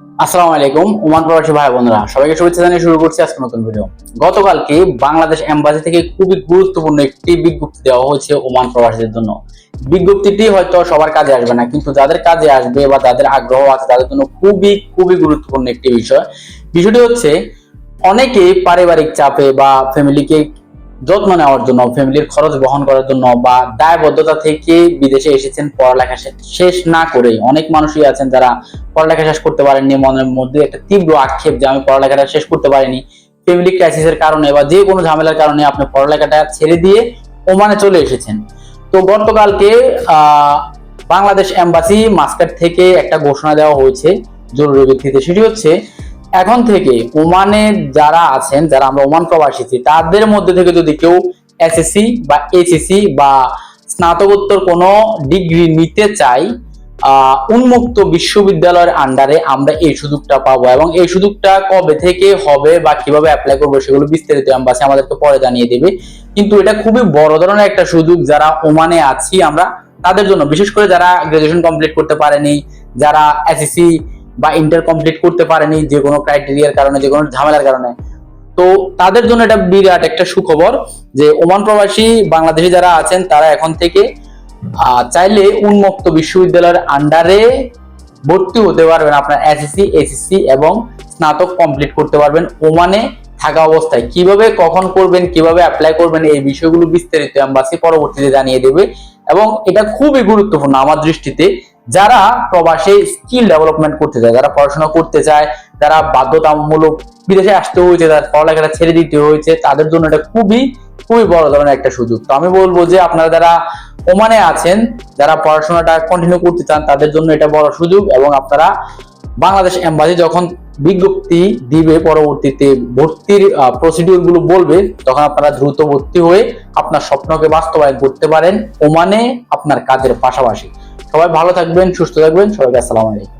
আসসালামু আলাইকুম ওমান প্রবাসী ভাই বোনেরা। সবাইকে শুভেচ্ছা জানিয়ে শুরু করছি আজকে নতুন ভিডিও। গতকালকে বাংলাদেশ এম্বাসি থেকে খুবই গুরুত্বপূর্ণ একটি বিজ্ঞপ্তি দেওয়া হয়েছে ওমান প্রবাসীদের জন্য। বিজ্ঞপ্তিটি হয়তো সবার কাজে আসবে না, কিন্তু যাদের কাজে আসবে বা যাদের আগ্রহ আছে, তাদের জন্য খুবই খুবই গুরুত্বপূর্ণ একটি বিষয়। বিষয়টি হচ্ছে অনেকে পারিবারিক চাপে বা ফ্যামিলিকে যত্ন নেওয়ার জন্য, ফ্যামিলির খরচ বহন করার জন্য বা দায়বদ্ধতা থেকে বিদেশে এসেছেন পড়ালেখা শেষ না করেই। অনেক মানুষই আছেন যারা পড়ালেখা শেষ করতে পারেননি, মনের মধ্যে একটা তীব্র আক্ষেপ যে আমি পড়ালেখাটা শেষ করতে পারিনি। ফ্যামিলি ক্রাইসিসের কারণে বা যে কোনো ঝামেলার কারণে আপনি পড়ালেখাটা ছেড়ে দিয়ে ওমানে চলে এসেছেন। তো গতকালকে বাংলাদেশ এম্বাসি মাস্কাট থেকে একটা ঘোষণা দেওয়া হয়েছে জরুরি ভিত্তিতে। সেটি হচ্ছে এখন থেকে ওমানে যারা আছেন, যারা আমরা ওমান প্রবাসী তাদের মধ্যে থেকে যদি কেউ এসএসসি বা এইচএসসি বা স্নাতকোত্তর কোনো ডিগ্রি নিতে চাই উন্মুক্ত বিশ্ববিদ্যালয়ের আন্ডারে আমরা এই সুযোগটা পাবো এবং এই সুযোগটা কবে থেকে হবে বা কীভাবে অ্যাপ্লাই করব সেগুলো বিস্তারিত এম্বাসি আমাদেরকে পরে জানিয়ে দেবে। কিন্তু এটা খুবই বড় ধরনের একটা সুযোগ যারা ওমানে আছি আমরা, তাদের জন্য। বিশেষ করে যারা গ্রাজুয়েশন কমপ্লিট করতে পারেনি, যারা এসএসসি বা ইন্টার কমপ্লিট করতে পারেনি যে কোনো ক্রাইটেরিয়ার কারণে, যে কোনো ঝামেলার কারণে। তো তাদের জন্য এটা বিরাট একটা সুখবর যে ওমান প্রবাসী বাংলাদেশি যারা আছেন, তারা এখন থেকে চাইলে উন্মুক্ত বিশ্ববিদ্যালয়ের আন্ডারে ভর্তি হতে পারবেন আপনার এসএসসি এসএসসি এবং স্নাতক কমপ্লিট করতে পারবেন ওমানে থাকা অবস্থায়। কীভাবে, কখন করবেন, কীভাবে অ্যাপ্লাই করবেন, এই বিষয়গুলো বিস্তারিত এম্বাসি পরবর্তীতে জানিয়ে দেবে। এবং এটা খুবই গুরুত্বপূর্ণ আমার দৃষ্টিতে যারা প্রবাসে স্কিল ডেভেলপমেন্ট করতে চায়, যারা পড়াশোনা করতে চায়, যারা বাধ্যতামূলক বিদেশে আসতে হয়েছে তার পড়ালেখাটা ছেড়ে দিতে হয়েছে, তাদের জন্য এটা খুবই খুবই বড় ধরনের একটা সুযোগ। তো আমি বলব যে আপনারা যারা ওমানে আছেন, যারা পড়াশোনাটা কন্টিনিউ করতে চান, তাদের জন্য এটা বড় সুযোগ এবং আপনারা বাংলাদেশ এম্বাসি যখন বিজ্ঞপ্তি দিবে পরবর্তীতে, ভর্তির প্রসিডিউরগুলো বলবে, তখন আপনারা দ্রুত ভর্তি হয়ে আপনার স্বপ্নকে বাস্তবায়ন করতে পারেন, ওমানে আপনার কাজের পাশাপাশি। সবাই ভালো থাকবেন সুস্থ থাকবেন। সবাইকে আসসালামু আলাইকুম।